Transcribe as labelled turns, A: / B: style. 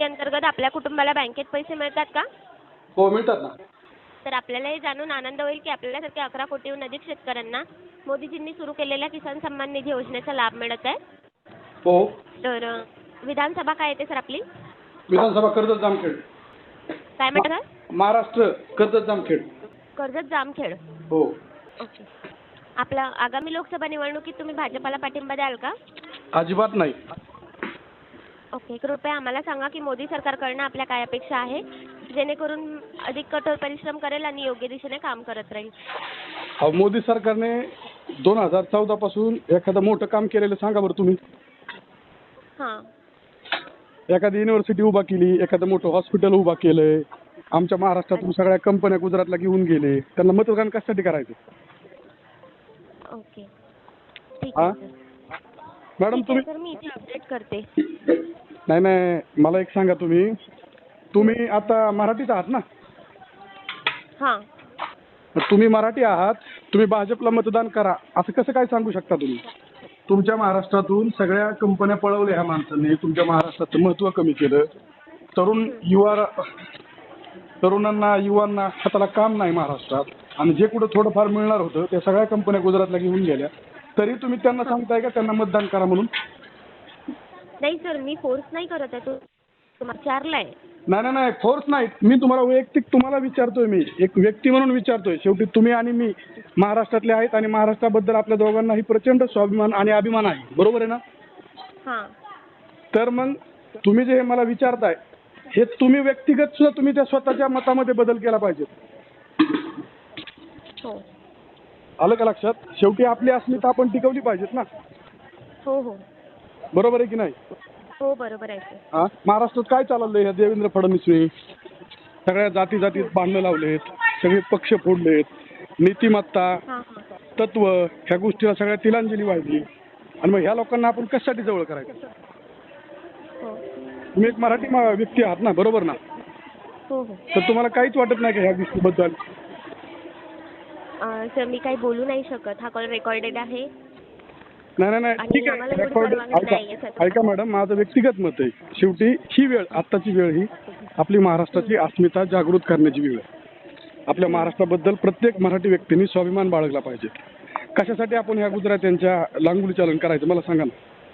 A: योजने अंतर्गत आपल्या कुटुंबाला बँकेत पैसे मिळतात का?
B: हो मिळतात ना.
A: तर आपल्याला हे जाणून आनंद होईल की आपल्यासारख्या अकरा कोटीहून अधिक शेतकऱ्यांना मोदीजींनी सुरू केलेल्या किसान सन्मान निधी योजनेचा लाभ मिळत आहे.
B: हो.
A: तर अ, विधानसभा काय येते सर आपली?
B: विधानसभा कर्जत जामखेड.
A: काय म्हणता सर?
B: महाराष्ट्र कर्जत जामखेड.
A: कर्जत जामखेड.
B: हो.
A: ओके. आपला आगामी लोकसभा निवडणुकीत तुम्ही भाजपाला पाठिंबा द्याल का?
B: अजिबात नाही.
A: ओके कृपया आम्हाला सांगा की मोदी सरकारकडनं आपल्या काय अपेक्षा आहे जेणेकरून अधिक कठोर परिश्रम करेल आणि योग्य दिशेने काम करत राहील.
B: अहो, मोदी सरकारने दोन हजार चौदा पासून एखादं मोठं काम केलेलं सांगा बरं तुम्ही.
A: हां.
B: एखादी युनिव्हर्सिटी उभा केली एखादं मोठं हॉस्पिटल उभा केलंय आमच्या महाराष्ट्रातून सगळ्या कंपन्या गुजरातला घेऊन गेले त्यांना मतदान कशासाठी करायचं?
A: ओके. ठीक
B: हां?
A: आहे सर.
B: मॅडम
A: ठीक आहे
B: तुम्ही
A: सर मी इथे अपडेट करते.
B: नाही नाही मला एक सांगा तुम्ही. तुम्ही आता मराठीच आहात ना?
A: हां.
B: तुम्ही मराठी आहात तुम्ही भाजपला मतदान करा. असं कसं काय सांगू शकता तुम्ही? तुमच्या महाराष्ट्रातून सगळ्या कंपन्या पळवल्या ह्या माणसांनी. तुमच्या महाराष्ट्राचं महत्त्व कमी केलं. तरुण युवा तरुणांना युवांना हाताला काम नाही महाराष्ट्रात. आणि जे कुठं थोडंफार मिळणार होतं त्या सगळ्या कंपन्या गुजरातला घेऊन गेल्या. तरी तुम्ही त्यांना सांगताय का? त्यांना मतदान करा म्हणून.
A: नाही सर मी फोर्स नाही करत आहे. तू तुम्हाला विचारलाय.
B: नाही नाही नाही फोर्स नाही. मी तुम्हाला वैयक्तिक तुम्हाला विचारतोय मी. एक व्यक्ती म्हणून विचारतोय. शेवटी तुम्ही आणि मी महाराष्ट्रातले आहेत आणि महाराष्ट्राबद्दल आपल्या दोघांनाही प्रचंड स्वाभिमान आणि अभिमान आहे. बरोबर आहे ना?
A: हां.
B: तर मग तुम्ही जे हे मला विचारताय हे तुम्ही व्यक्तिगत सुद्धा तुम्ही त्या स्वतःच्या मतामध्ये बदल केला पाहिजे.
A: हो.
B: आलं का लक्षात? शेवटी आपली अस्मिता आपण टिकवली पाहिजेत ना.
A: हो हो.
B: बरोबर आहे की नाही?
A: हो बरोबर आहे सर
B: हा? महाराष्ट्रात काय चाललंय ह्या देवेंद्र फडणवीसने? सगळ्या जाती जातीत भांडणं लावलेत सगळे पक्ष फोडलेत नीतिमत्ता
A: हां हां.
B: तत्व ह्या गोष्टीला सगळ्या तिलांजली वाहिली आणि मग ह्या लोकांना आपण कशासाठी जवळ करायचं?
A: हो.
B: तुम्ही एक मराठी मा- व्यक्ती आहात ना बरोबर ना?
A: हो हो.
B: तर तुम्हाला काहीच वाटत नाही का ह्या गोष्टीबद्दल?
A: अं, सर मी काही बोलू नाही शकत. हा कॉल रेकॉर्डेड आहे.
B: नाही नाही नाही.
A: आणि
B: ठीक आहे.
A: आम्हाला
B: रेकॉर्ड
A: परवानगी नाहीये
B: ऐका
A: सर.
B: ऐका मॅडम माझं व्यक्तिगत मत आहे. शेवटी ही वेळ आत्ताची वेळ ही आपली महाराष्ट्राची अस्मिता जागृत करण्याची वेळ आहे. आपल्या महाराष्ट्राबद्दल प्रत्येक मराठी व्यक्तीने स्वाभिमान बाळगला पाहिजे. कशासाठी आपण ह्या गुजरात्यांच्या लांगुली चालन करायचं? मला सांगा ना.